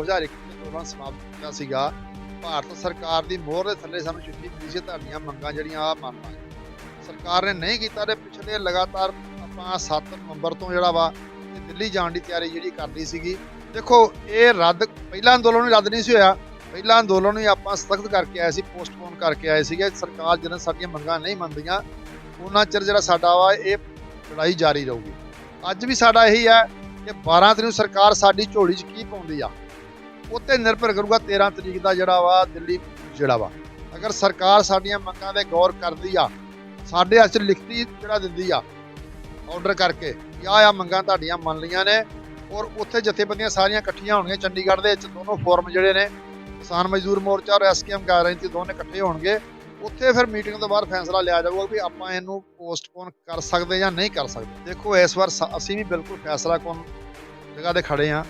2021 ਦੇ ਦੌਰਾਨ ਸਮਾਪਤ ਕੀਤਾ ਸੀਗਾ। ਭਾਰਤ ਸਰਕਾਰ ਦੀ ਮੋਹਰ ਦੇ ਥੱਲੇ ਸਾਨੂੰ ਚਿੱਠੀ ਮਿਲੀ ਸੀ, ਤੁਹਾਡੀਆਂ ਮੰਗਾਂ ਜਿਹੜੀਆਂ ਆ ਮੰਨ ਲਾਂਗੇ ਸਰਕਾਰ ਨੇ ਨਹੀਂ ਕੀਤਾ ਤੇ ਪਿਛਲੇ ਲਗਾਤਾਰ ਆਪਾਂ 7 ਨਵੰਬਰ ਤੋਂ ਜਿਹੜਾ ਵਾ ਦਿੱਲੀ ਜਾਣ ਦੀ ਤਿਆਰੀ ਜਿਹੜੀ ਕਰਦੀ ਸੀਗੀ। ਦੇਖੋ, ਇਹ ਰੱਦ, ਪਹਿਲਾ ਅੰਦੋਲਨ ਹੀ ਰੱਦ ਨਹੀਂ ਸੀ ਹੋਇਆ। ਪਹਿਲਾ ਅੰਦੋਲਨ ਹੀ ਆਪਾਂ ਸਖਤ ਕਰਕੇ ਆਏ ਸੀ, ਪੋਸਟਪੋਨ ਕਰਕੇ ਆਏ ਸੀਗੇ। ਸਰਕਾਰ ਜਦੋਂ ਸਾਡੀਆਂ ਮੰਗਾਂ ਨਹੀਂ ਮੰਨਦੀਆਂ, ਉਹਨਾਂ ਚਿਰ ਜਿਹੜਾ ਸਾਡਾ ਵਾ, ਇਹ ਲੜਾਈ ਜਾਰੀ ਰਹੂਗੀ। ਅੱਜ ਵੀ ਸਾਡਾ ਇਹੀ ਹੈ ਕਿ 12 ਤਰੀਕ ਨੂੰ ਸਰਕਾਰ ਸਾਡੀ ਝੋਲੀ 'ਚ ਕੀ ਪਾਉਂਦੀ ਆ? ਉੱਤੇ ਨਿਰਭਰ ਕਰੂਗਾ 13 ਤਰੀਕ ਦਾ ਜਿਹੜਾ ਵਾ ਦਿੱਲੀ, ਜਿਹੜਾ ਵਾ। ਅਗਰ ਸਰਕਾਰ ਸਾਡੀਆਂ ਮੰਗਾਂ ਤੇ ਗੌਰ ਕਰਦੀ ਆ, ਸਾਡੇ ਹੱਥ ਲਿਖਤੀ ਜਿਹੜਾ ਦਿੰਦੀ ਆ ਆਰਡਰ ਕਰਕੇ ਕਿ ਆਹ ਆ ਮੰਗਾਂ ਤੁਹਾਡੀਆਂ ਮੰਨ ਲਈਆਂ ਨੇ ਔਰ ਉੱਥੇ ਜਥੇਬੰਦੀਆਂ ਸਾਰੀਆਂ ਇਕੱਠੀਆਂ ਹੋਣਗੀਆਂ, ਚੰਡੀਗੜ੍ਹ ਦੇ ਵਿੱਚ ਦੋਨੋਂ ਫੋਰਮ ਜਿਹੜੇ ਨੇ, ਕਿਸਾਨ ਮਜ਼ਦੂਰ ਮੋਰਚਾ ਔਰ ਐਸਕੇਐਮ ਗਾਰੰਟੀ ਦੋਨੇ ਇਕੱਠੇ ਹੋਣਗੇ। ਉੱਥੇ ਫਿਰ ਮੀਟਿੰਗ ਤੋਂ ਬਾਅਦ ਫੈਸਲਾ ਲਿਆ ਜਾਊਗਾ ਵੀ ਆਪਾਂ ਇਹਨੂੰ ਪੋਸਟਪੋਨ ਕਰ ਸਕਦੇ ਜਾਂ ਨਹੀਂ ਕਰ ਸਕਦੇ। ਦੇਖੋ ਇਸ ਵਾਰ ਸ- ਅਸੀਂ ਵੀ ਬਿਲਕੁਲ ਫੈਸਲਾ ਕੋਨ ਜਗ੍ਹਾ ਤੇ ਖੜੇ ਆ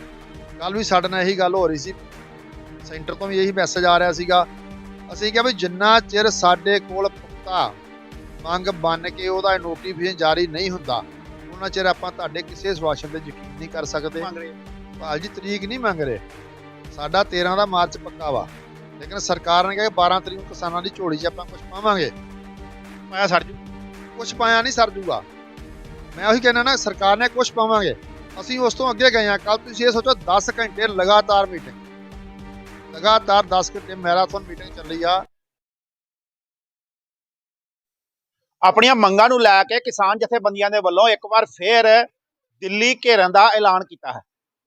ਕੱਲ ਵੀ ਸਾਡੇ ਨਾਲ ਇਹੀ ਗੱਲ ਹੋ ਰਹੀ ਸੀ। ਸੈਂਟਰ ਤੋਂ ਵੀ ਇਹੀ ਮੈਸੇਜ ਆ ਰਿਹਾ ਸੀਗਾ। ਅਸੀਂ ਕਿਹਾ ਵੀ ਜਿੰਨਾ ਚਿਰ ਸਾਡੇ ਕੋਲ ਪੁਖਤਾ ਮੰਗ ਬਣ ਕੇ ਉਹਦਾ ਨੋਟੀਫਿਕੇਸ਼ਨ ਜਾਰੀ ਨਹੀਂ ਹੁੰਦਾ ਉਹਨਾਂ ਚਿਰ ਆਪਾਂ ਤੁਹਾਡੇ ਕਿਸੇ ਸਵਾਸ਼ਨ ਤੇ ਯਕੀਨ ਨਹੀਂ ਕਰ ਸਕਦੇ। ਭਾਲ ਜੀ ਤਰੀਕ ਨਹੀਂ ਮੰਗ ਰਹੇ। ਸਾਡਾ 13 ਦਾ ਮਾਰਚ ਪੱਕਾ ਵਾ। ਲੇਕਿਨ ਸਰਕਾਰ ਨੇ ਕਿਹਾ ਕਿ 12 ਤਰੀਕ ਨੂੰ ਕਿਸਾਨਾਂ ਦੀ ਝੋਲੀ 'ਚ ਆਪਾਂ ਕੁਝ ਪਾਵਾਂਗੇ। ਪਾਇਆ ਸਰ ਜੀ ਕੁਝ ਪਾਇਆ ਨਹੀਂ ਸਰ ਜੂਗਾ। ਮੈਂ ਉਹੀ ਕਹਿੰਦਾ ਨਾ ਸਰਕਾਰ ਨੇ ਕੁਝ ਪਾਵਾਂਗੇ। ਅਸੀਂ ਉਸ ਤੋਂ ਅੱਗੇ ਗਏ ਹਾਂ। ਕੱਲ ਤੁਸੀਂ ਇਹ ਸੋਚੋ 10 ਘੰਟੇ ਲਗਾਤਾਰ ਮੀਟਿੰਗ ਲਗਾਤਾਰ 10 ਘੰਟੇ ਮੈਰਾਥਨ ਮੀਟਿੰਗ ਚੱਲੀ ਆ। ਆਪਣੀਆਂ ਮੰਗਾਂ ਨੂੰ ਲੈ ਕੇ ਕਿਸਾਨ ਜਥੇਬੰਦੀਆਂ ਦੇ ਵੱਲੋਂ ਇੱਕ ਵਾਰ ਫੇਰ ਦਿੱਲੀ ਘੇਰਨ ਦਾ ਐਲਾਨ ਕੀਤਾ ਹੈ।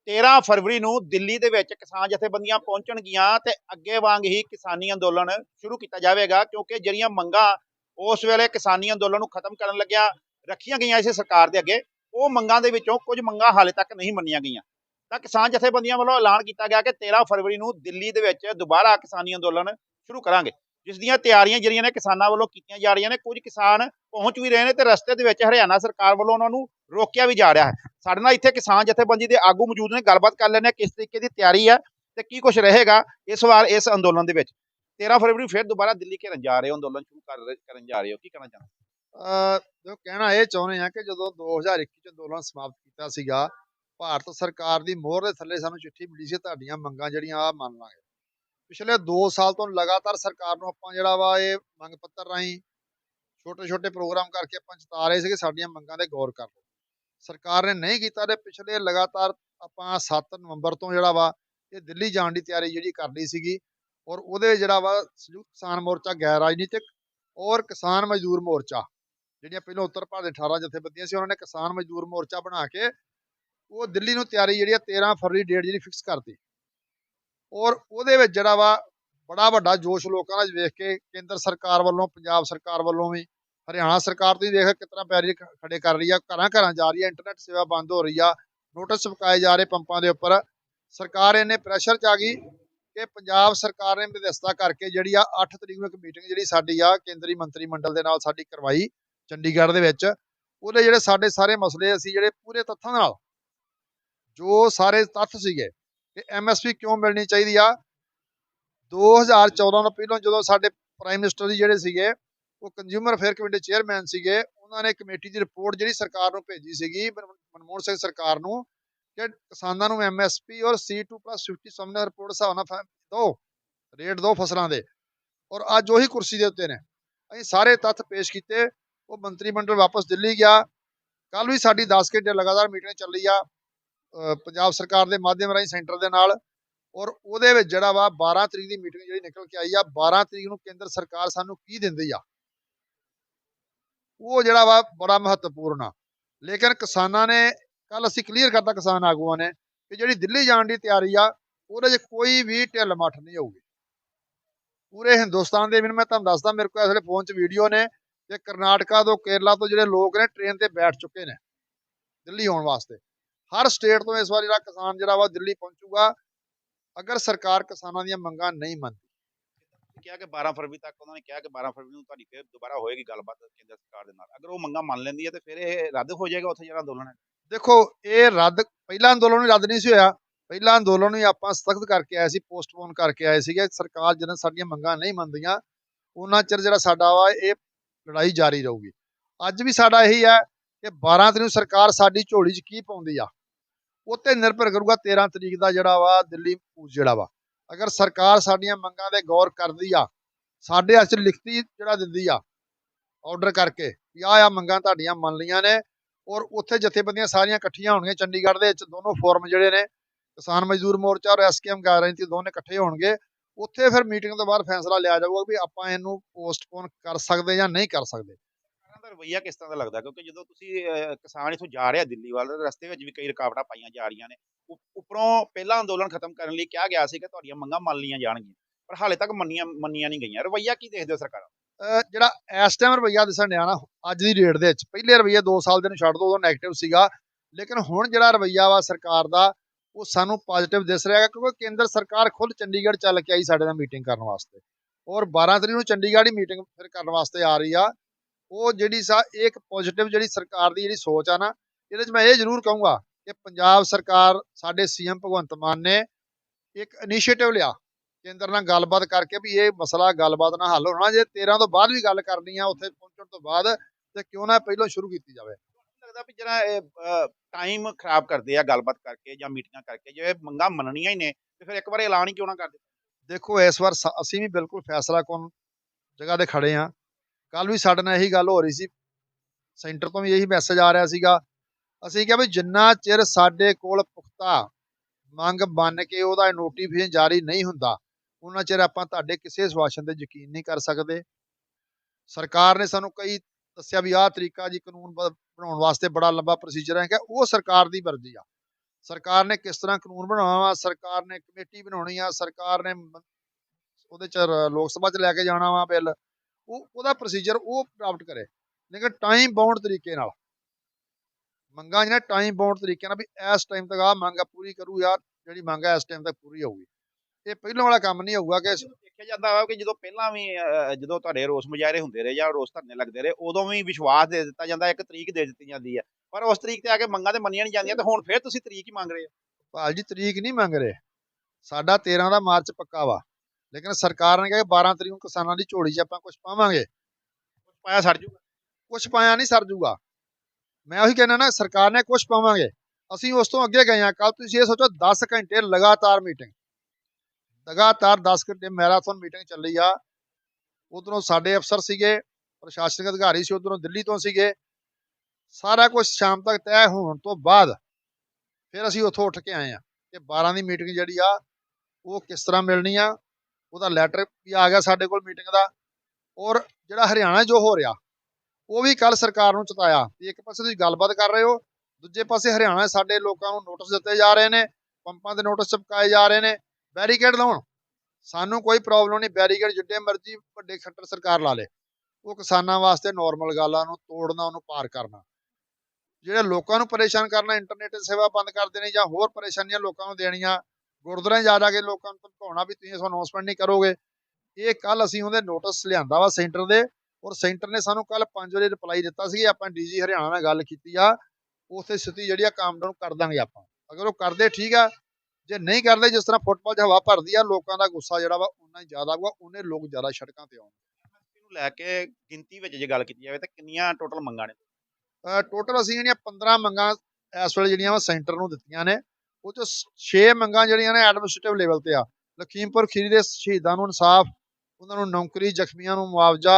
13 ਫਰਵਰੀ ਨੂੰ ਦਿੱਲੀ ਦੇ ਵਿੱਚ ਕਿਸਾਨ ਜਥੇਬੰਦੀਆਂ ਪਹੁੰਚਣਗੀਆਂ ਤੇ ਅੱਗੇ ਵਾਂਗ ਹੀ ਕਿਸਾਨੀ ਅੰਦੋਲਨ ਸ਼ੁਰੂ ਕੀਤਾ ਜਾਵੇਗਾ, ਕਿਉਂਕਿ ਜਿਹੜੀਆਂ ਮੰਗਾਂ ਉਸ ਵੇਲੇ ਕਿਸਾਨੀ ਅੰਦੋਲਨ ਨੂੰ ਖਤਮ ਕਰਨ ਲੱਗਿਆ, ਰੱਖੀਆਂ ਗਈਆਂ ਸੀ ਸਰਕਾਰ ਦੇ ਅੱਗੇ। ਉਹ ਮੰਗਾਂ ਦੇ ਵਿੱਚੋਂ ਕੁਝ ਮੰਗਾਂ ਹਾਲੇ ਤੱਕ ਨਹੀਂ ਮੰਨੀਆਂ ਗਈਆਂ। ਤਾਂ ਕਿਸਾਨ ਜਥੇਬੰਦੀਆਂ ਵੱਲੋਂ ਐਲਾਨ ਕੀਤਾ ਗਿਆ ਕਿ 13 ਫਰਵਰੀ ਨੂੰ ਦਿੱਲੀ ਦੇ ਵਿੱਚ ਦੁਬਾਰਾ ਕਿਸਾਨੀ ਅੰਦੋਲਨ ਸ਼ੁਰੂ ਕਰਾਂਗੇ। ਜਿਸ ਦੀਆਂ ਤਿਆਰੀਆਂ ਜਿਹੜੀਆਂ ਨੇ ਕਿਸਾਨਾਂ ਵੱਲੋਂ ਕੀਤੀਆਂ ਜਾ ਰਹੀਆਂ ਨੇ, ਕੁਝ ਕਿਸਾਨ ਪਹੁੰਚ ਵੀ ਰਹੇ ਨੇ ਤੇ ਰਸਤੇ ਦੇ ਵਿੱਚ ਹਰਿਆਣਾ ਸਰਕਾਰ ਵੱਲੋਂ ਉਹਨਾਂ ਨੂੰ ਰੋਕਿਆ ਵੀ ਜਾ ਰਿਹਾ ਹੈ। ਸਾਡੇ ਨਾਲ ਇੱਥੇ ਕਿਸਾਨ ਜਥੇਬੰਦੀ ਦੇ ਆਗੂ ਮੌਜੂਦ ਨੇ, ਗੱਲਬਾਤ ਕਰ ਲੈਣੇ ਕਿਸ ਤਰੀਕੇ ਦੀ ਤਿਆਰੀ ਹੈ ਤੇ ਕੀ ਕੁਝ ਰਹੇਗਾ ਇਸ ਵਾਰ ਇਸ ਅੰਦੋਲਨ ਦੇ ਵਿੱਚ। 13 ਫਰਵਰੀ ਨੂੰ ਫਿਰ ਦੁਬਾਰਾ ਦਿੱਲੀ ਘੇਰਨ ਜਾ ਰਹੇ ਹੋ, ਅੰਦੋਲਨ ਸ਼ੁਰੂ ਕਰ ਰਹੇ- ਕਰਨ ਜਾ ਰਹੇ ਹੋ, ਕੀ ਕਹਿਣਾ ਚਾਹੁੰਦੇ ਅਹ ਜੋ ਕਹਿਣਾ ਇਹ ਚਾਹੁੰਦੇ ਆ ਕਿ ਜਦੋਂ 2021 ਚ ਅੰਦੋਲਨ ਸਮਾਪਤ ਕੀਤਾ ਸੀਗਾ, ਭਾਰਤ ਸਰਕਾਰ ਦੀ ਮੋਹਰ ਦੇ ਥੱਲੇ ਸਾਨੂੰ ਚਿੱਠੀ ਮਿਲੀ ਸੀ, ਤੁਹਾਡੀਆਂ ਮੰਗਾਂ ਜਿਹੜੀਆਂ ਆ ਮੰਨ ਲਾਂਗੇ। ਪਿਛਲੇ 2 ਸਾਲ ਤੋਂ ਲਗਾਤਾਰ ਸਰਕਾਰ ਨੂੰ ਆਪਾਂ ਜਿਹੜਾ ਵਾ ਇਹ ਮੰਗ ਪੱਤਰ ਰਾਹੀਂ ਛੋਟੇ ਛੋਟੇ ਪ੍ਰੋਗਰਾਮ ਕਰਕੇ ਆਪਾਂ ਚਿਤਾ ਰਹੇ ਸੀਗੇ, ਸਾਡੀਆਂ ਮੰਗਾਂ ਤੇ ਗੌਰ ਕਰ ਲਓ ਸਰਕਾਰ ਨੇ ਨਹੀਂ ਕੀਤਾ ਤੇ ਪਿਛਲੇ ਲਗਾਤਾਰ ਆਪਾਂ 7 ਨਵੰਬਰ ਤੋਂ ਜਿਹੜਾ ਵਾ ਇਹ ਦਿੱਲੀ ਜਾਣ ਦੀ ਤਿਆਰੀ ਜਿਹੜੀ ਕਰ ਲਈ ਸੀਗੀ, ਔਰ ਉਹਦੇ ਜਿਹੜਾ ਵਾ ਸੰਯੁਕਤ ਕਿਸਾਨ ਮੋਰਚਾ ਗੈਰ ਰਾਜਨੀਤਿਕ ਔਰ ਕਿਸਾਨ ਮਜ਼ਦੂਰ ਮੋਰਚਾ ਜਿਹੜੀਆਂ ਪਹਿਲਾਂ ਉੱਤਰ ਭਾਰਤ ਦੇ 18 ਜਥੇਬੰਦੀਆਂ ਸੀ, ਉਹਨਾਂ ਨੇ ਕਿਸਾਨ ਮਜ਼ਦੂਰ ਮੋਰਚਾ ਬਣਾ ਕੇ ਉਹ ਦਿੱਲੀ ਨੂੰ ਤਿਆਰੀ ਜਿਹੜੀ ਆ 13 ਫਰਵਰੀ ਡੇਟ ਜਿਹੜੀ ਫਿਕਸ ਕਰਤੀ। ਔਰ ਉਹਦੇ ਵਿੱਚ ਜਿਹੜਾ ਵਾ ਬੜਾ ਵੱਡਾ ਜੋਸ਼ ਲੋਕਾਂ ਦਾ ਵੇਖ ਕੇ ਕੇਂਦਰ ਸਰਕਾਰ ਵੱਲੋਂ, ਪੰਜਾਬ ਸਰਕਾਰ ਵੱਲੋਂ ਵੀ, ਹਰਿਆਣਾ ਸਰਕਾਰ ਤੁਸੀਂ ਦੇਖ ਕਿਤਨਾ ਪੈਰੀ ਖ- ਖੜੇ ਕਰ ਰਹੀ ਆ, ਘਰਾਂ ਘਰਾਂ ਜਾ ਰਹੀ ਆ ਇੰਟਰਨੈਟ ਸੇਵਾ ਬੰਦ ਹੋ ਰਹੀ ਆ ਨੋਟਿਸ ਚੁਕਾਏ ਜਾ ਰਹੇ ਪੰਪਾਂ ਦੇ ਉੱਪਰ। ਸਰਕਾਰ ਇਹਨੇ ਪ੍ਰੈਸ਼ਰ ਚ ਆ ਗਈ ਕਿ ਪੰਜਾਬ ਸਰਕਾਰ ਨੇ ਵਿਵਸਥਾ ਕਰਕੇ ਜਿਹੜੀ ਆ 8 ਤਰੀਕ ਨੂੰ ਇੱਕ ਮੀਟਿੰਗ ਜਿਹੜੀ ਸਾਡੀ ਆ, ਕੇਂਦਰੀ ਮੰਤਰੀ ਮੰਡਲ ਦੇ ਨਾਲ ਸਾਡੀ ਕਰਵਾਈ। ਚੰਡੀਗੜ੍ਹ ਦੇ ਵਿੱਚ, ਉਹਦੇ ਜਿਹੜੇ ਸਾਡੇ ਸਾਰੇ ਮਸਲੇ ਅਸੀਂ ਜਿਹੜੇ ਪੂਰੇ ਤੱਥਾਂ ਨਾਲ, ਜੋ ਸਾਰੇ ਤੱਥ ਸੀਗੇ ਕਿ ਐਮਐਸਪੀ ਕਿਉਂ ਮਿਲਣੀ ਚਾਹੀਦੀ ਆ? 2014 ਤੋਂ ਪਹਿਲਾਂ ਜਦੋਂ ਸਾਡੇ ਪ੍ਰਾਈਮ ਮਿਨਿਸਟਰ ਜੀ ਜਿਹੜੇ ਸੀਗੇ, ਉਹ ਕੰਜ਼ਿਊਮਰ ਅਫੇਅਰ ਕਮੇਟੀ ਚੇਅਰਮੈਨ ਸੀਗੇ, ਉਹਨਾਂ ਨੇ ਕਮੇਟੀ ਦੀ ਰਿਪੋਰਟ ਜਿਹੜੀ ਸਰਕਾਰ ਨੂੰ ਭੇਜੀ ਸੀਗੀ ਮਨਮੋਹਨ ਸਿੰਘ ਸਰਕਾਰ ਨੂੰ, ਕਿ ਕਿਸਾਨਾਂ ਨੂੰ ਐਮਐਸਪੀ ਔਰ C2+50 ਸਮਨਰ ਰਿਪੋਰਟ ਹਿਸਾਬ ਨਾਲ ਫ- ਦਿਓ ਰੇਟ ਦੋ ਫਸਲਾਂ ਦੇ, ਔਰ ਅੱਜ ਉਹੀ ਕੁਰਸੀ ਦੇ ਉੱਤੇ ਨੇ। ਅਸੀਂ ਸਾਰੇ ਤੱਥ ਪੇਸ਼ ਕੀਤੇ ਉਹ ਮੰਤਰੀ ਮੰਡਲ ਵਾਪਸ ਦਿੱਲੀ ਗਿਆ। ਕੱਲ ਵੀ ਸਾਡੀ 10 ਘੰਟੇ ਲਗਾਤਾਰ ਮੀਟਿੰਗ ਚੱਲੀ ਆ ਪੰਜਾਬ ਸਰਕਾਰ ਦੇ ਮਾਧਿਅਮ ਰਾਹੀਂ ਸੈਂਟਰ ਦੇ ਨਾਲ। ਔਰ ਉਹਦੇ ਵਿੱਚ ਜਿਹੜਾ ਵਾ 12 ਤਰੀਕ ਦੀ ਮੀਟਿੰਗ ਜਿਹੜੀ ਨਿਕਲ ਕੇ ਆਈ ਆ 12 ਤਰੀਕ ਨੂੰ ਕੇਂਦਰ ਸਰਕਾਰ ਸਾਨੂੰ ਕੀ ਦਿੰਦੀ ਆ? ਉਹ ਜਿਹੜਾ ਵਾ ਬੜਾ ਮਹੱਤਵਪੂਰਨ ਆ। ਲੇਕਿਨ ਕਿਸਾਨਾਂ ਨੇ ਕੱਲ ਅਸੀਂ ਕਲੀਅਰ ਕਰਤਾ ਕਿਸਾਨ ਆਗੂਆਂ ਨੇ ਕਿ ਜਿਹੜੀ ਦਿੱਲੀ ਜਾਣ ਦੀ ਤਿਆਰੀ ਆ, ਉਹਦੇ 'ਚ ਕੋਈ ਵੀ ਢਿੱਲ ਮੱਠ ਨਹੀਂ ਹੋਊਗੀ। ਪੂਰੇ ਹਿੰਦੁਸਤਾਨ ਦੇ, ਮੈਨੂੰ ਮੈਂ ਤੁਹਾਨੂੰ ਦੱਸਦਾ, ਮੇਰੇ ਕੋਲ ਇਸ ਵੇਲੇ ਫੋਨ 'ਚ ਵੀਡੀਓ ਨੇ। ਕਿ ਕਰਨਾਟਕਾ ਤੋਂ ਕੇਰਲਾ ਤੋਂ ਜਿਹੜੇ ਲੋਕ ਨੇ ਟ੍ਰੇਨ ਤੇ ਬੈਠ ਚੁੱਕੇ ਨੇ ਦਿੱਲੀ ਆਉਣ ਵਾਸਤੇ। ਹਰ ਸਟੇਟ ਤੋਂ ਇਸ ਵਾਰ ਜਿਹੜਾ ਕਿਸਾਨ ਜਿਹੜਾ ਵਾ ਦਿੱਲੀ ਪਹੁੰਚੂਗਾ ਅਗਰ ਸਰਕਾਰ ਕਿਸਾਨਾਂ ਦੀਆਂ ਮੰਗਾਂ ਨਹੀਂ ਮੰਨਦੀ। ਕਿਹਾ ਕਿ 12 ਫਰਵਰੀ ਤੱਕ ਉਹਨਾਂ ਨੇ ਕਿਹਾ ਕਿ 12 ਫਰਵਰੀ ਨੂੰ ਤੁਹਾਡੀ ਫਿਰ ਦੁਬਾਰਾ ਹੋਏਗੀ ਗੱਲਬਾਤ ਕੇਂਦਰ ਸਰਕਾਰ ਦੇ ਨਾਲ। ਅਗਰ ਉਹ ਮੰਗਾਂ ਮੰਨ ਲੈਂਦੀ ਹੈ ਤੇ ਫਿਰ ਇਹ ਰੱਦ ਹੋ ਜਾਏਗਾ ਉੱਥੇ ਜਿਹੜਾ ਅੰਦੋਲਨ ਹੈ? ਦੇਖੋ ਇਹ ਰੱਦ ਪਹਿਲਾ ਅੰਦੋਲਨ ਵੀ ਰੱਦ ਨਹੀਂ ਸੀ ਹੋਇਆ। ਪਹਿਲਾ ਅੰਦੋਲਨ ਵੀ ਆਪਾਂ ਸਖਤ ਕਰਕੇ ਆਏ ਸੀ ਪੋਸਟਪੋਨ ਕਰਕੇ ਆਏ ਸੀਗੇ। ਸਰਕਾਰ ਜਦੋਂ ਸਾਡੀਆਂ ਮੰਗਾਂ ਨਹੀਂ ਮੰਨਦੀਆਂ ਉਹਨਾਂ ਚਿਰ ਜਿਹੜਾ ਸਾਡਾ ਵਾ ਇਹ ਲੜਾਈ ਜਾਰੀ ਰਹੂਗੀ। ਅੱਜ ਵੀ ਸਾਡਾ ਇਹੀ ਹੈ ਕਿ 12 ਤਰੀਕ ਨੂੰ ਸਰਕਾਰ ਸਾਡੀ ਝੋਲੀ 'ਚ ਕੀ ਪਾਉਂਦੀ ਆ? ਉੱਤੇ ਨਿਰਭਰ ਕਰੂਗਾ 13 ਤਰੀਕ ਦਾ ਜਿਹੜਾ ਵਾ ਦਿੱਲੀ ਕੂਚ ਜਿਹੜਾ ਵਾ। ਅਗਰ ਸਰਕਾਰ ਸਾਡੀਆਂ ਮੰਗਾਂ ਤੇ ਗੌਰ ਕਰਦੀ ਆ, ਸਾਡੇ ਅਸਲ ਲਿਖਤੀ ਜਿਹੜਾ ਦਿੰਦੀ ਆ ਆਰਡਰ ਕਰਕੇ ਵੀ ਆਹ ਆ ਮੰਗਾਂ ਤੁਹਾਡੀਆਂ ਮੰਨ ਲਈਆਂ ਨੇ ਔਰ ਉੱਥੇ ਜਥੇਬੰਦੀਆਂ ਸਾਰੀਆਂ ਇਕੱਠੀਆਂ ਹੋਣਗੀਆਂ। ਚੰਡੀਗੜ੍ਹ ਦੇ ਵਿੱਚ ਦੋਨੋਂ ਫੋਰਮ ਜਿਹੜੇ ਨੇ, ਕਿਸਾਨ ਮਜ਼ਦੂਰ ਮੋਰਚਾ ਔਰ ਐਸਕੇਐਮ ਗਾਰੰਟੀ ਦੋਨੇ ਇਕੱਠੇ ਹੋਣਗੇ। ਉੱਥੇ ਫਿਰ ਮੀਟਿੰਗ ਤੋਂ ਬਾਅਦ ਫੈਸਲਾ ਲਿਆ ਜਾਊਗਾ ਵੀ ਆਪਾਂ ਇਹਨੂੰ ਪੋਸਟਪੋਨ ਕਰ ਸਕਦੇ ਜਾਂ ਨਹੀਂ ਕਰ ਸਕਦੇ। ਸਰਕਾਰਾਂ ਦਾ ਰਵੱਈਆ ਕਿਸ ਤਰ੍ਹਾਂ ਦਾ ਲੱਗਦਾ? ਕਿਉਂਕਿ ਜਦੋਂ ਤੁਸੀਂ ਕਿਸਾਨ ਇਥੋਂ ਜਾ ਰਿਹਾ ਦਿੱਲੀ ਵੱਲ ਰਸਤੇ ਵਿੱਚ ਵੀ ਕਈ ਰੁਕਾਵਟਾਂ ਪਾਈਆਂ ਜਾ ਰਹੀਆਂ ਨੇ। ਉੱਪਰੋਂ ਪਹਿਲਾ ਅੰਦੋਲਨ ਖਤਮ ਕਰਨ ਲਈ ਕਿਹਾ ਗਿਆ ਸੀ ਕਿ ਤੁਹਾਡੀਆਂ ਮੰਗਾਂ ਮੰਨ ਲਈਆਂ ਜਾਣਗੀਆਂ ਪਰ ਹਾਲੇ ਤੱਕ ਮੰਨੀਆਂ ਮੰਨੀਆਂ ਨਹੀਂ ਗਈਆਂ। ਰਵੱਈਆ ਕੀ ਦੇਖਦੇ ਹੋ ਸਰਕਾਰਾਂ? ਜਿਹੜਾ ਇਸ ਟਾਈਮ ਰਵਈਆ ਦਿਸਣ ਡਿਆ ਨਾ ਅੱਜ ਦੀ ਰੇਟ ਦੇ ਵਿੱਚ ਪਹਿਲੇ ਰਵਈਏ 2 ਸਾਲ ਦੇ ਨੂੰ ਛੱਡ ਦੋ ਉਦੋਂ 네ਗੇਟਿਵ ਸੀਗਾ। ਲੇਕਿਨ ਹੁਣ ਜਿਹੜਾ ਰਵਈਆ ਵਾ ਸਰਕਾਰ ਦਾ ਉਹ ਸਾਨੂੰ ਪੋਜ਼ਿਟਿਵ ਦਿਸ ਰਿਹਾ ਹੈ ਕਿਉਂਕਿ ਕੇਂਦਰ ਸਰਕਾਰ ਖੁਦ ਚੰਡੀਗੜ੍ਹ ਚੱਲ ਕੇ ਆਈ ਸਾਡੇ ਨਾਲ ਮੀਟਿੰਗ ਕਰਨ ਵਾਸਤੇ। ਔਰ 12 ਤਰੀਕ ਨੂੰ ਚੰਡੀਗੜ੍ਹ ਹੀ ਮੀਟਿੰਗ ਫਿਰ ਕਰਨ ਵਾਸਤੇ ਆ ਰਹੀ ਆ। ਉਹ ਜਿਹੜੀ ਸਾ ਇੱਕ ਪੋਜ਼ਿਟਿਵ ਜਿਹੜੀ ਸਰਕਾਰ ਦੀ ਜਿਹੜੀ ਸੋਚ ਆ ਨਾ, ਇਹਦੇ 'ਚ ਮੈਂ ਇਹ ਜ਼ਰੂਰ ਕਹੂੰਗਾ ਕਿ ਪੰਜਾਬ ਸਰਕਾਰ ਸਾਡੇ ਸੀਐਮ ਭਗਵੰਤ ਮਾਨ ਨੇ ਇੱਕ ਇਨੀਸ਼ੀਏਟਿਵ ਲਿਆ। ਕੇਂਦਰ ਨਾਲ ਗੱਲਬਾਤ ਕਰਕੇ ਵੀ ਇਹ ਮਸਲਾ ਗੱਲਬਾਤ ਨਾਲ ਹੱਲ ਹੋਣਾ। ਜੇ 13 ਤੋਂ ਬਾਅਦ ਵੀ ਗੱਲ ਕਰਨੀ ਆ, ਉੱਥੇ ਪਹੁੰਚਣ ਤੋਂ ਬਾਅਦ ਤੇ ਕਿਉਂ ਨਾ ਪਹਿਲਾਂ ਸ਼ੁਰੂ ਕੀਤੀ ਜਾਵੇ। ਲੱਗਦਾ ਵੀ ਜਿਹੜਾ ਟਾਈਮ ਖਰਾਬ ਕਰਦੇ ਆ ਗੱਲਬਾਤ ਕਰਕੇ ਜਾਂ ਮੀਟਿੰਗਾਂ ਕਰਕੇ, ਜੇ ਮੰਗਾਂ ਮੰਨਣੀਆਂ ਹੀ ਨੇ, ਤੇ ਫਿਰ ਇੱਕ ਵਾਰ ਐਲਾਨ ਹੀ ਕਿਉਂ ਨਾ ਕਰਦੇ ਦੇਖੋ, ਇਸ ਵਾਰ ਅਸੀਂ ਵੀ ਬਿਲਕੁਲ ਫੈਸਲਾ ਕੌਣ ਜਗ੍ਹਾ ਤੇ ਖੜੇ ਆ ਕੱਲ ਵੀ ਸਾਡੇ ਨਾਲ ਇਹੀ ਗੱਲ ਹੋ ਰਹੀ ਸੀ। ਸੈਂਟਰ ਤੋਂ ਵੀ ਇਹੀ ਮੈਸੇਜ ਆ ਰਿਹਾ ਸੀਗਾ। ਅਸੀਂ ਕਿਹਾ ਵੀ ਜਿੰਨਾ ਚਿਰ ਸਾਡੇ ਕੋਲ ਪੁਖਤਾ ਮੰਗ ਬਣ ਕੇ ਉਹਦਾ ਨੋਟੀਫਿਕੇਸ਼ਨ ਜਾਰੀ ਨਹੀਂ ਹੁੰਦਾ, ਉਹਨਾਂ ਚਿਰ ਆਪਾਂ ਤੁਹਾਡੇ ਕਿਸੇ ਸਵਾਸ਼ਨ ਤੇ ਯਕੀਨ ਨਹੀਂ ਕਰ ਸਕਦੇ। ਸਰਕਾਰ ਨੇ ਸਾਨੂੰ ਕਈ ਦੱਸਿਆ ਵੀ ਆਹ ਤਰੀਕਾ ਜੀ ਕਾਨੂੰਨ ਬ- ਬਣਾਉਣ ਵਾਸਤੇ ਬੜਾ ਲੰਬਾ ਪ੍ਰੋਸੀਜਰ ਹੈ ਕਿ ਉਹ ਸਰਕਾਰ ਦੀ ਮਰਜ਼ੀ ਆ। ਸਰਕਾਰ ਨੇ ਕਿਸ ਤਰ੍ਹਾਂ ਕਾਨੂੰਨ ਬਣਾਉਣਾ ਵਾ ਸਰਕਾਰ ਨੇ ਕਮੇਟੀ ਬਣਾਉਣੀ ਆ, ਸਰਕਾਰ ਨੇ ਉਹਦੇ ਚ ਲੋਕ ਸਭਾ ਚ ਲੈ ਕੇ ਜਾਣਾ ਵਾ ਬਿੱਲ, ਉਹ, ਉਹਦਾ ਪ੍ਰੋਸੀਜਰ ਉਹ ਅਡਾਪਟ ਕਰੇ। ਲੇਕਿਨ ਟਾਈਮ ਬਾਉਂਡ ਤਰੀਕੇ ਨਾਲ। ਮੰਗਾਂ ਜਿਹੜਾ ਟਾਈਮ ਬਾਉਂਡ ਤਰੀਕੇ ਨਾਲ ਵੀ ਇਸ ਟਾਈਮ ਤੱਕ ਆ ਮੰਗ ਪੂਰੀ ਕਰੂ ਯਾਰ ਜਿਹੜੀ ਮੰਗ ਆ ਇਸ ਟਾਈਮ ਤੱਕ ਪੂਰੀ ਹੋਊਗੀ। ਇਹ ਪਹਿਲਾਂ ਵਾਲਾ ਕੰਮ ਨਹੀਂ ਹੋਊਗਾ ਕਿ ਦੇਖਿਆ ਜਾਂਦਾ ਵਾ ਕਿ ਜਦੋਂ ਪਹਿਲਾਂ ਵੀ ਅਹ, ਜਦੋਂ ਤੁਹਾਡੇ ਰੋਸ ਮੁਜ਼ਾਹਰੇ ਹੁੰਦੇ ਰਹੇ ਜਾਂ ਰੋਸ ਧਰਨੇ ਲੱਗਦੇ ਰਹੇ ਉਦੋਂ ਵੀ ਵਿਸ਼ਵਾਸ ਦੇ ਦਿੱਤਾ ਜਾਂਦਾ ਇੱਕ ਤਰੀਕ ਦੇ ਦਿੱਤੀ ਜਾਂਦੀ ਹੈ ਪਰ ਉਸ ਤਰੀਕ ਤੇ ਆ ਕੇ ਮੰਗਾਂ ਤੇ ਮੰਨੀਆਂ ਨਹੀਂ ਜਾਂਦੀਆਂ ਤੇ ਹੁਣ ਫਿਰ ਤੁਸੀਂ ਤਰੀਕ ਹੀ ਮੰਗ ਰਹੇ ਹੋ। ਭਾਲ ਜੀ ਤਰੀਕ ਨਹੀਂ ਮੰਗ ਰਹੇ। ਸਾਡਾ 13 ਦਾ ਮਾਰਚ ਪੱਕਾ ਵਾ। ਲੇਕਿਨ ਸਰਕਾਰ ਨੇ ਕਿਹਾ ਕਿ 12 ਤਰੀਕ ਨੂੰ ਕਿਸਾਨਾਂ ਦੀ ਝੋਲੀ 'ਚ ਆਪਾਂ ਕੁਝ ਪਾਵਾਂਗੇ। ਪਾਇਆ ਸੜ ਜੂਗਾ। ਕੁਝ ਪਾਇਆ ਨਹੀਂ ਸਰ ਜੂਗਾ। ਮੈਂ ਉਹੀ ਕਹਿੰਦਾ ਨਾ ਸਰਕਾਰ ਨੇ ਕੁਝ ਪਾਵਾਂਗੇ। ਅਸੀਂ ਉਸ ਤੋਂ ਅੱਗੇ ਗਏ ਹਾਂ। ਕੱਲ ਤੁਸੀਂ ਇਹ ਸੋਚੋ 10 ਘੰਟੇ ਲਗਾਤਾਰ ਮੀਟਿੰਗ ਲਗਾਤਾਰ 10 ਘੰਟੇ ਮੈਰਾਥਨ ਮੀਟਿੰਗ ਚੱਲੀ ਆ। ਉਧਰੋਂ ਸਾਡੇ ਅਫਸਰ ਸੀਗੇ, ਪ੍ਰਸ਼ਾਸਨਿਕ ਅਧਿਕਾਰੀ ਸੀ ਉਧਰੋਂ ਦਿੱਲੀ ਤੋਂ ਸੀਗੇ। ਸਾਰਾ ਕੁਝ ਸ਼ਾਮ ਤੱਕ ਤੈਅ ਹੋਣ ਤੋਂ ਬਾਅਦ ਫਿਰ ਅਸੀਂ ਉੱਥੋਂ ਉੱਠ ਕੇ ਆਏ ਆ ਕਿ 12 ਦੀ ਮੀਟਿੰਗ ਜਿਹੜੀ ਆ, ਉਹ ਕਿਸ ਤਰ੍ਹਾਂ ਮਿਲਣੀ ਆ? ਉਹਦਾ ਲੈਟਰ ਵੀ ਆ ਗਿਆ ਸਾਡੇ ਕੋਲ ਮੀਟਿੰਗ ਦਾ। ਔਰ ਜਿਹੜਾ ਹਰਿਆਣਾ ਜੋ ਹੋ ਰਿਹਾ, ਉਹ ਵੀ ਕੱਲ ਸਰਕਾਰ ਨੂੰ ਚਤਾਇਆ ਵੀ ਇੱਕ ਪਾਸੇ ਤੁਸੀਂ ਗੱਲਬਾਤ ਕਰ ਰਹੇ ਹੋ, ਦੂਜੇ ਪਾਸੇ ਹਰਿਆਣਾ ਸਾਡੇ ਲੋਕਾਂ ਨੂੰ ਨੋਟਿਸ ਦਿੱਤੇ ਜਾ ਰਹੇ ਨੇ, ਪੰਪਾਂ ਦੇ ਨੋਟਿਸ ਚਪਕਾਏ ਜਾ ਰਹੇ ਨੇ। ਬੈਰੀਕੇਡ ਲਾਉਣ। ਸਾਨੂੰ ਕੋਈ ਪ੍ਰੋਬਲਮ ਨਹੀਂ, ਬੈਰੀਕੇਡ ਜਿੱਡੇ ਮਰਜ਼ੀ ਵੱਡੇ ਖੱਟਰ ਸਰਕਾਰ ਲਾ ਲੇ। ਉਹ ਕਿਸਾਨਾਂ ਵਾਸਤੇ ਨਾਰਮਲ ਗੱਲਾਂ ਨੂੰ ਤੋੜਨਾ, ਉਹਨੂੰ ਪਾਰ ਕਰਨਾ। ਜਿਹੜੇ ਲੋਕਾਂ ਨੂੰ ਪਰੇਸ਼ਾਨ ਕਰਨਾ ਇੰਟਰਨੈਟ ਸੇਵਾ ਬੰਦ ਕਰ ਦੇਣੀ ਜਾਂ ਹੋਰ ਪਰੇਸ਼ਾਨੀਆਂ ਲੋਕਾਂ ਨੂੰ ਦੇਣੀਆਂ, ਗੁਰਦੁਆਰੇ ਜਾ ਜਾ ਕੇ ਲੋਕਾਂ ਨੂੰ ਧਮਕਾਉਣਾ ਵੀ ਤੁਸੀਂ ਇਸ ਅਨਾਉਂਸਮੈਂਟ ਨਹੀਂ ਕਰੋਗੇ। ਇਹ ਕੱਲ ਅਸੀਂ ਉਹਦੇ ਨੋਟਿਸ ਲਿਆਂਦਾ ਵਾ ਸੈਂਟਰ ਦੇ, ਔਰ ਸੈਂਟਰ ਨੇ ਸਾਨੂੰ ਕੱਲ 5 ਵਜੇ ਰਿਪਲਾਈ ਦਿੱਤਾ ਸੀ ਆਪਾਂ ਡੀਜੀ ਹਰਿਆਣਾ ਨਾਲ ਗੱਲ ਕੀਤੀ ਆ। ਉਸੇ ਸਥਿਤੀ ਜਿਹੜੀ ਆ, ਕਾਮ ਡਾਊਨ ਕਰ ਦਾਂਗੇ ਆਪਾਂ। ਅਗਰ ਉਹ ਕਰਦੇ ਠੀਕ ਆ ਜੇ ਨਹੀਂ ਕਰਦੇ ਜਿਸ ਤਰ੍ਹਾਂ ਫੁੱਟਬਾਲ 'ਚ ਹਵਾ ਭਰਦੀ ਆ ਲੋਕਾਂ ਦਾ ਗੁੱਸਾ ਜਿਹੜਾ ਵਾ ਉਨਾ ਹੀ ਜ਼ਿਆਦਾ ਹੋਊਗਾ ਉਹਨੇ ਲੋਕ ਜ਼ਿਆਦਾ ਸੜਕਾਂ ਤੇ ਆਉਣ। ਨੂੰ ਲੈ ਕੇ ਗਿਣਤੀ ਵਿੱਚ ਜੇ ਗੱਲ ਕੀਤੀ ਜਾਵੇ ਤਾਂ ਕਿੰਨੀਆਂ ਟੋਟਲ ਮੰਗਾਂ ਨੇ? ਟੋਟਲ ਅਸੀਂ ਜਿਹੜੀਆਂ 15 ਮੰਗਾਂ ਇਸ ਵੇਲੇ ਜਿਹੜੀਆਂ ਵਾ ਸੈਂਟਰ ਨੂੰ ਦਿੱਤੀਆਂ ਨੇ ਉਹ ਚ 6 ਮੰਗਾਂ ਜਿਹੜੀਆਂ ਨੇ ਐਡਮਿਨਿਸਟ੍ਰੇਟਿਵ ਲੈਵਲ ਤੇ ਆ। ਲਖੀਮਪੁਰ ਖੀਰੀ ਦੇ ਸ਼ਹੀਦਾਂ ਨੂੰ ਇਨਸਾਫ ਉਹਨਾਂ ਨੂੰ ਨੌਕਰੀ ਜ਼ਖਮੀਆਂ ਨੂੰ ਮੁਆਵਜ਼ਾ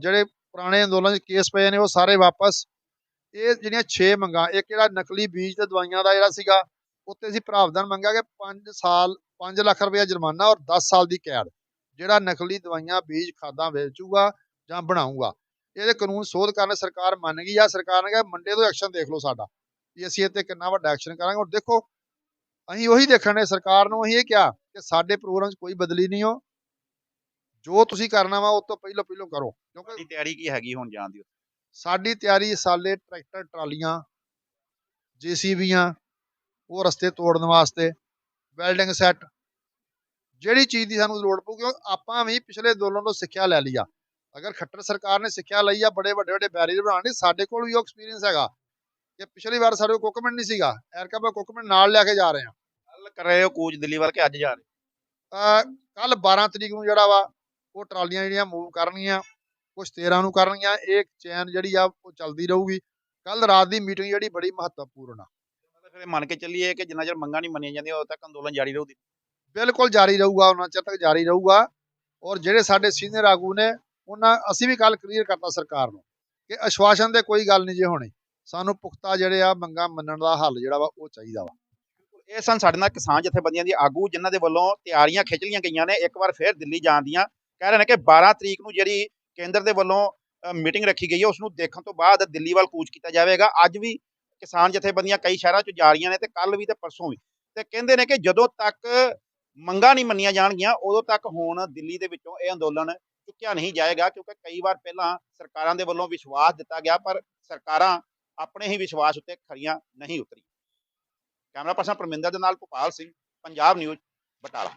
ਜਿਹੜੇ ਪੁਰਾਣੇ ਅੰਦੋਲਨ 'ਚ ਕੇਸ ਪਏ ਨੇ ਉਹ ਸਾਰੇ ਵਾਪਸ। ਇਹ ਜਿਹੜੀਆਂ 6 ਮੰਗਾਂ ਇੱਕ ਜਿਹੜਾ ਨਕਲੀ ਬੀਜ ਤੇ ਦਵਾਈਆਂ ਦਾ ਜਿਹੜਾ ਸੀਗਾ ਉੱਤੇ ਅਸੀਂ ਪ੍ਰਾਵਧਾਨ ਮੰਗਿਆ ਕਿ 5 ਸਾਲ 5 ਲੱਖ ਰੁਪਏ ਜੁਰਮਾਨਾ ਔਰ 10 ਸਾਲ ਦੀ ਕੈਦ ਜਿਹੜਾ ਨਕਲੀ ਦਵਾਈਆਂ ਬੀਜ ਖਾਦਾਂ ਵੇਚੂਗਾ ਜਾਂ ਬਣਾਊਗਾ। ਇਹਦੇ ਕਾਨੂੰਨ ਸੋਧ ਕਰਨ ਸਰਕਾਰ ਮੰਨ ਗਈ ਆ ਸਰਕਾਰ ਨੇ ਕਿਹਾ ਮੰਡੇ ਤੋਂ ਐਕਸ਼ਨ ਦੇਖ ਲਓ ਸਾਡਾ ਵੀ ਅਸੀਂ ਤੇ ਕਿੰਨਾ ਵੱਡਾ ਐਕਸ਼ਨ ਕਰਾਂਗੇ। ਔਰ ਦੇਖੋ ਅਸੀਂ ਉਹੀ ਦੇਖਣ ਸਰਕਾਰ ਨੂੰ ਅਸੀਂ ਇਹ ਕਿਹਾ ਕਿ ਸਾਡੇ ਪ੍ਰੋਗਰਾਮ 'ਚ ਕੋਈ ਬਦਲੀ ਨਹੀਂ ਹੋ। ਜੋ ਤੁਸੀਂ ਕਰਨਾ ਵਾ ਉਹ ਤੋਂ ਪਹਿਲਾਂ ਪਹਿਲਾਂ ਕਰੋ ਕਿਉਂਕਿ ਤਿਆਰੀ ਕੀ ਹੈਗੀ ਹੁਣ ਜਾਣ ਦੀ? ਸਾਡੀ ਤਿਆਰੀ ਸਾਲੇ ਟਰੈਕਟਰ ਟਰਾਲੀਆਂ ਜੀਸੀਬੀਆਂ ਉਹ ਰਸਤੇ ਤੋੜਨ ਵਾਸਤੇ ਵੈਲਡਿੰਗ ਸੈੱਟ ਜਿਹੜੀ ਚੀਜ਼ ਦੀ ਸਾਨੂੰ ਲੋੜ ਪਊ ਕਿਉਂਕਿ ਆਪਾਂ ਵੀ ਪਿਛਲੇ ਅੰਦੋਲਨ ਤੋਂ ਸਿੱਖਿਆ ਲੈ ਲਈ ਆ। ਅਗਰ ਖੱਟਰ ਸਰਕਾਰ ਨੇ ਸਿੱਖਿਆ ਲਈ ਆ ਬੜੇ ਵੱਡੇ ਵੱਡੇ ਬੈਰੀਅਰ ਬਣਾਉਣ ਦੀ ਸਾਡੇ ਕੋਲ ਵੀ ਉਹ ਐਕਸਪੀਰੀਅੰਸ ਹੈਗਾ। ਕਿ ਪਿਛਲੀ ਵਾਰ ਸਾਡੇ ਕੋਲ ਕੁਕਮੈਂਟ ਨਹੀਂ ਸੀਗਾ ਐਰਕਾ ਆਪਾਂ ਕੁਕਮੈਂਟ ਨਾਲ ਲੈ ਕੇ ਜਾ ਰਹੇ ਹਾਂ ਕੱਲ ਕਰ ਰਹੇ ਹੋ ਕੂਚ ਦਿੱਲੀ ਵੱਲ ਕਿ ਅੱਜ ਜਾ ਰਹੇ? ਕੱਲ 12 ਤਰੀਕ ਨੂੰ ਜਿਹੜਾ ਵਾ ਉਹ ਟਰਾਲੀਆਂ ਜਿਹੜੀਆਂ ਮੂਵ ਕਰਨਗੀਆਂ ਕੁਝ 13 ਨੂੰ ਕਰਨਗੀਆਂ ਇਹ ਚੈਨ ਜਿਹੜੀ ਆ ਉਹ ਚੱਲਦੀ ਰਹੂਗੀ। ਕੱਲ ਰਾਤ ਦੀ ਮੀਟਿੰਗ ਜਿਹੜੀ ਬੜੀ ਮਹੱਤਵਪੂਰਨ ਆ। ਇਹ ਮੰਨ ਕੇ ਚੱਲੀਏ ਕਿ ਜਿੰਨਾ ਚਿਰ ਮੰਗਾਂ ਨਹੀਂ ਮੰਨੀਆਂ ਜਾਂਦੀਆਂ ਉਦੋਂ ਤੱਕ ਅੰਦੋਲਨ ਜਾਰੀ ਰਹੂਗੀ। ਬਿਲਕੁਲ ਜਾਰੀ ਰਹੂਗਾ ਉਹਨਾਂ ਚਿਰ ਤੱਕ ਜਾਰੀ ਰਹੂਗਾ। ਔਰ ਜਿਹੜੇ ਸਾਡੇ ਸੀਨੀਅਰ ਆਗੂ ਨੇ ਉਹਨਾਂ ਅਸੀਂ ਵੀ ਗੱਲ ਕਲੀਅਰ ਕਰਤਾ ਸਰਕਾਰ ਨੂੰ ਕਿ ਆਸ਼ਵਾਸਨ ਦੇ ਕੋਈ ਗੱਲ ਨਹੀਂ ਜੇ ਹੋਣੀ। ਸਾਨੂੰ ਪੁਖਤਾ ਜਿਹੜੇ ਆ ਮੰਗਾਂ ਮੰਨਣ ਦਾ ਹੱਲ ਜਿਹੜਾ ਵਾ ਉਹ ਚਾਹੀਦਾ ਵਾ। ਇਹ ਸਨ ਸਾਡੇ ਨਾਲ ਕਿਸਾਨ ਜਥੇਬੰਦੀਆਂ ਦੀ ਆਗੂ ਜਿਨ੍ਹਾਂ ਦੇ ਵੱਲੋਂ ਤਿਆਰੀਆਂ ਖਿੱਚ ਲਈਆਂ ਗਈਆਂ ਨੇ। ਇੱਕ ਵਾਰ ਫੇਰ ਦਿੱਲੀ ਜਾਣ ਦੀਆਂ ਕਹਿ ਰਹੇ ਨੇ ਕਿ 12 ਤਰੀਕ ਨੂੰ ਜਿਹੜੀ ਕੇਂਦਰ ਦੇ ਵੱਲੋਂ ਮੀਟਿੰਗ ਰੱਖੀ ਗਈ ਹੈ ਉਸ ਨੂੰ ਦੇਖਣ ਤੋਂ ਬਾਅਦ ਦਿੱਲੀ ਵੱਲ ਕੂਚ ਕੀਤਾ ਜਾਵੇਗਾ। ਅੱਜ ਵੀ ਕਿਸਾਨ ਜਥੇਬੰਦੀਆਂ ਕਈ ਸ਼ਹਿਰਾਂ 'ਚ ਜਾ ਰਹੀਆਂ ਨੇ ਤੇ ਕੱਲ ਵੀ ਤੇ ਪਰਸੋਂ ਵੀ। ਤੇ ਕਹਿੰਦੇ ਨੇ ਕਿ ਜਦੋਂ ਤੱਕ ਮੰਗਾਂ ਨਹੀਂ ਮੰਨੀਆਂ ਜਾਣਗੀਆਂ, ਉਦੋਂ ਤੱਕ ਹੁਣ ਦਿੱਲੀ ਦੇ ਵਿੱਚੋਂ ਇਹ ਅੰਦੋਲਨ ਚੁੱਕਿਆ ਨਹੀਂ ਜਾਏਗਾ ਕਿਉਂਕਿ ਕਈ ਵਾਰ ਪਹਿਲਾਂ ਸਰਕਾਰਾਂ ਦੇ ਵੱਲੋਂ ਵਿਸ਼ਵਾਸ ਦਿੱਤਾ ਗਿਆ, ਪਰ ਸਰਕਾਰਾਂ ਆਪਣੇ ਹੀ ਵਿਸ਼ਵਾਸ ਉੱਤੇ ਖਰੀਆਂ ਨਹੀਂ ਉਤਰੀਆਂ। ਕੈਮਰਾ ਪਰਸਨ ਪਰਮਿੰਦਰ ਦੇ ਨਾਲ ਭੋਪਾਲ ਸਿੰਘ, ਪੰਜਾਬ ਨਿਊਜ਼, ਬਟਾਲਾ।